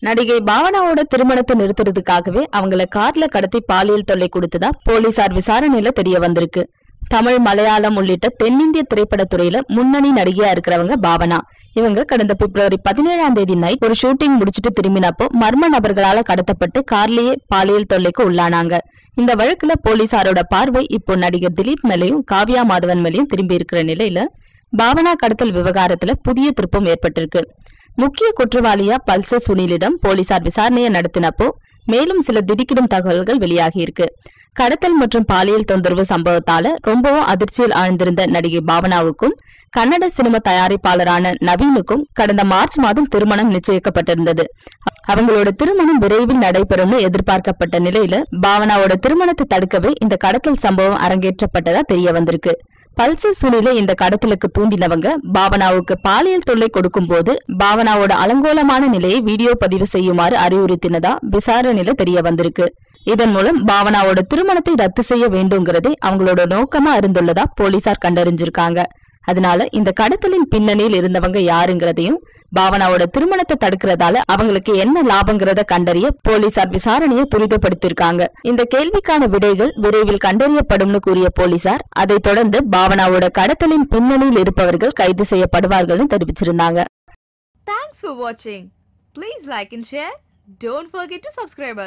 நடிகை பாவனாவோட திருமணத்தை நிறுத்துறதுக்காகவே அவங்கள கார்ல கடத்தி பாலியல் தொல்லை கொடுத்ததா போலீசார் விசாரணையில தெரிய வந்திருக்கு. தமிழ் மலையாளம் உள்ளிட்ட தென்னிந்திய திரைப்படத்துறையில முன்னணி நடிகையா இருக்கிறவங்க பாவனா. இவங்க கடந்த பிப்ரவரி பதினேழாம் தேதி நைட் ஒரு ஷூட்டிங் முடிச்சிட்டு திரும்பினப்போ மர்ம நபர்களால கடத்தப்பட்டு கார்லேயே பாலியல் தொல்லைக்கு உள்ளானாங்க. இந்த வழக்குல போலீசாரோட பார்வை இப்போ நடிகர் திலீப் மேலையும் காவ்யா மாதவன் மேலையும் திரும்பி இருக்கிற நிலையில பாவனா கடத்தல் விவகாரத்துல புதிய திருப்பம் ஏற்பட்டிருக்கு. முக்கிய குற்றவாளியா பல்சர் சுனிலிடம் போலீசார் விசாரணையை நடத்தினப்போ மேலும் சில திடுக்கிடும் தகவல்கள் வெளியாகியிருக்கு. கடத்தல் மற்றும் பாலியல் தொந்தரவு சம்பவத்தால ரொம்பவும் அதிர்ச்சியில் ஆழ்ந்திருந்த நடிகை பாவனாவுக்கும் கன்னட சினிமா தயாரிப்பாளரான நவீனுக்கும் கடந்த மார்ச் மாதம் திருமணம் நிச்சயிக்கப்பட்டிருந்தது. அவங்களோட திருமணம் விரைவில் நடைபெறும்னு எதிர்பார்க்கப்பட்ட நிலையில பாவனாவோட திருமணத்தை தடுக்கவே இந்த கடத்தல் சம்பவம் அரங்கேற்றப்பட்டதா தெரிய வந்திருக்கு. பல்சர் சுனிலை இந்த கடத்தலுக்கு தூண்டினவங்க பாவனாவுக்கு பாலியல் தொல்லை கொடுக்கும் போது பாவனாவோட அலங்கோலமான நிலையை வீடியோ பதிவு செய்யுமாறு அறிவுறுத்தினதா விசாரணையில தெரிய வந்திருக்கு. இதன் மூலம் பாவனாவோட திருமணத்தை ரத்து செய்ய வேண்டுங்கிறதே அவங்களோட நோக்கமா இருந்துள்ளதா போலீசார் கண்டறிஞ்சிருக்காங்க. அதனால இந்த கடத்தலின் பின்னணியில் இருந்தவங்க யாருங்கிறதையும் பாவனாவோட திருமணத்தை தடுக்கிறதால அவங்களுக்கு என்ன லாபங்கிறத கண்டறிய போலீசார் விசாரணையை துரிதப்படுத்திருக்காங்க இந்த கேள்விக்கான விடைகள் விரைவில் கண்டறியப்படும்னு கூறிய போலீசார் அதைத் தொடர்ந்து பாவனாவோட கடத்தலின் பின்னணியில் இருப்பவர்கள் கைது செய்யப்படுவார்கள் தெரிவிச்சிருந்தாங்க. தேங்க்ஸ் ஃபார் வாட்சிங் please like and share don't forget to subscribe.